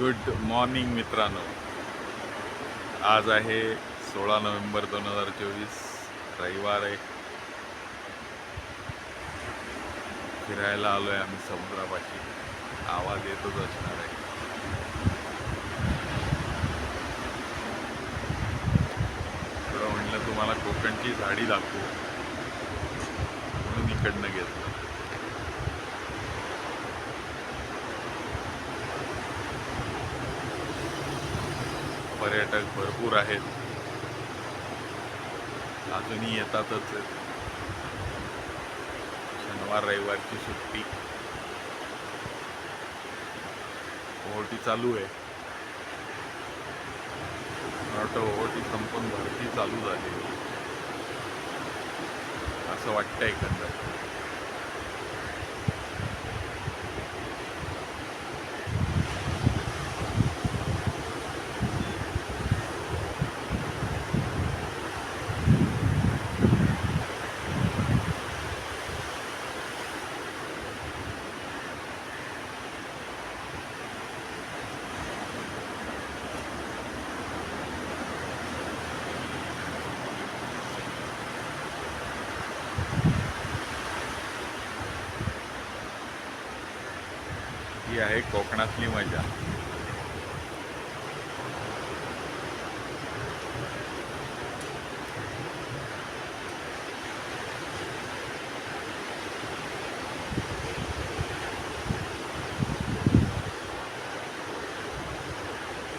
Good morning मित्रांनो. आज आहे सोळा नोव्हेंबर दोन हजार चोवीस रविवार आहे. फिरायला आलो आहे आम्ही समुद्रापाशी. आवाज येतोच असणार आहे. थोडं म्हणलं तुम्हाला कोकणची झाडी दाखवू. म्हणून इकडनं घेतलं पर्यटक भरपूर आहेत. अजूनही येतातच. आहेत. शनिवार रविवारची सुट्टी. ओहोटी चालू आहे. मला वाटतं ओहोटी संपून भरती चालू झाली. असं वाटतं एकंदर. ही आहे कोकणातली मजा.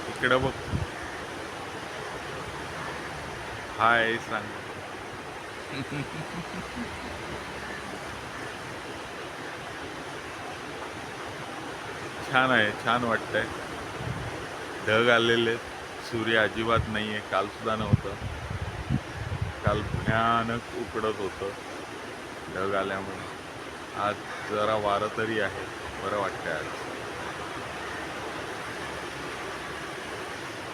इकडं बघ. हाय सांग. छान आहे छान वाटतंय. ढग आलेले सूर्य अजिबात नाही आहे काल सुद्धा नव्हतं. काल भयानक उकडत होतं ढग आल्यामुळे. आज जरा वारं तरी आहे बरं वाटतंय आज.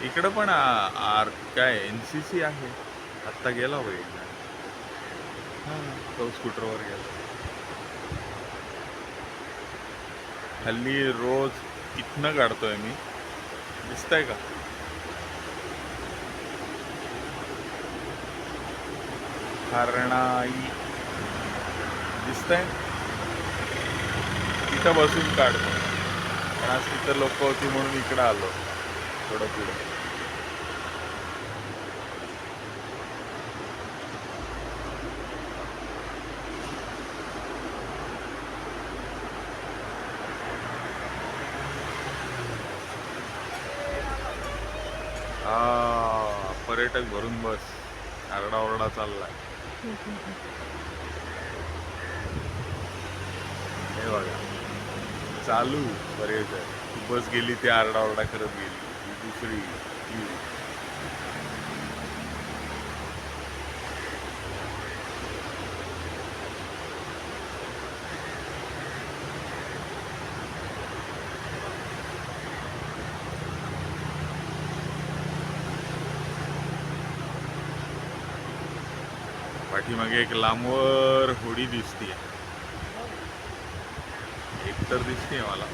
इकडं पण आर काय एन सी सी आहे? आत्ता गेला होईल हां तो स्कूटरवर गेला. हल्ली रोज इथनं काढतोय मी. दिसतंय का? हरणाई. दिसतंय? तिथं बसून काढतो आज तिथं लोक होती म्हणून इकडं आलो. थोडं पुढे. हा पर्यटक भरून बस. आरडाओरडा चाललाय. हे बघा. चालू पर्यटक. बस गेली ती आरडाओरडा करत गेली. दुसरी पाठीमागे एक लांबवर होडी दिसते एक तर दिसते मला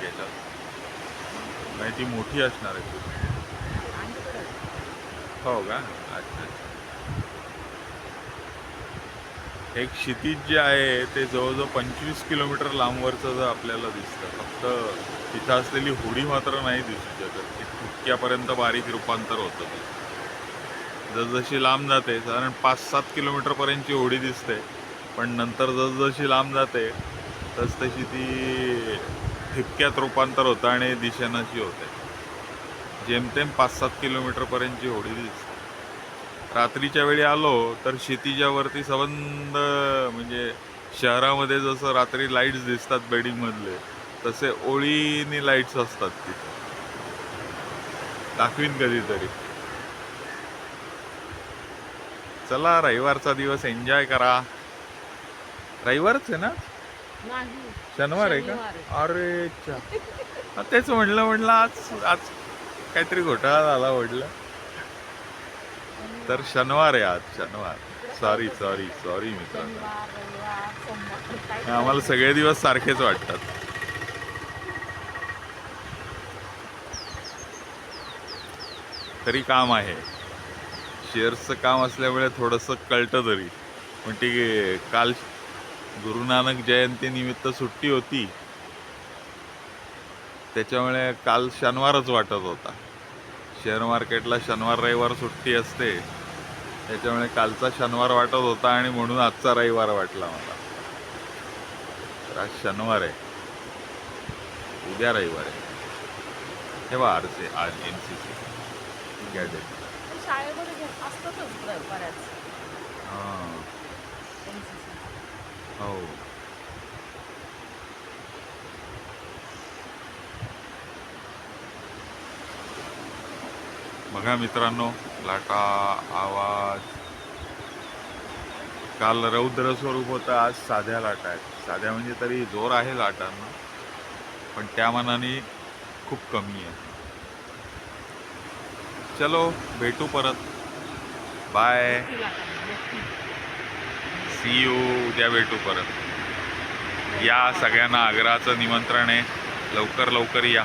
त्याच्यात. नाही ती मोठी असणार आहे खूप हो का? अच्छा अच्छा. एक क्षितिज जे आहे ते जवळजवळ पंचवीस किलोमीटर लांबवरचं जर आपल्याला दिसतं फक्त तिथं असलेली होडी मात्र नाही दिसू शकत. इतक्यापर्यंत बारीक रूपांतर होतं जसजशी लांब जाते साधारण पाच सात किलोमीटरपर्यंतची होडी दिसते पण नंतर जसजशी लांब जाते तस तशी ती ठिपक्यात रूपांतर होतं आणि दिशेनाशी होते. जेमतेम पाच सात किलोमीटरपर्यंतची होडी दिसते. रात्रीच्या वेळी आलो तर शेतीच्या वरती सबंध म्हणजे शहरामध्ये जसं रात्री लाईट्स दिसतात बेडिंगमधले तसे ओळीने लाईट्स असतात तिथे. दाखवीन कधीतरी. चला रविवारचा दिवस एन्जॉय करा. रविवारच आहे ना? शनिवार आहे का. अरे अच्छा तेच म्हणलं म्हणलं आज आज काहीतरी घोटाळा झाला म्हटलं. तर शनिवार आहे आज शनिवार. सॉरी सॉरी सॉरी मित्रांनो. आम्हाला सगळे दिवस सारखेच वाटतात. तरी काम आहे. शेअर्सचं काम असल्यामुळे थोडंसं कळतं तरी. पण ते काल गुरु नानक जयंतीनिमित्त सुट्टी होती. त्याच्यामुळे काल शनिवारच वाटत होता. शेअर मार्केटला शनिवार रविवार सुट्टी असते. त्याच्यामुळे कालचा शनिवार वाटत होता आणि म्हणून आजचा रविवार वाटला मला. तर आज शनिवार आहे. उद्या रविवार आहे. हे बा R C R N C C gadget शाळेमध्ये घेत असतातच ब- बऱ्याच. हां. NCC. हो. बघा मित्रांनो लाटा आवाज. काल रौद्र स्वरूप होतं आज साध्या लाटा आहेत. साध्या म्हणजे तरी जोर आहे लाटांना पण त्या मनाने खूप कमी आहे. चलो भेटू परत. बाय सी यू उद्या भेटू परत. या सगळ्यांना आग्रहाचं निमंत्रण आहे. लवकर लवकर या.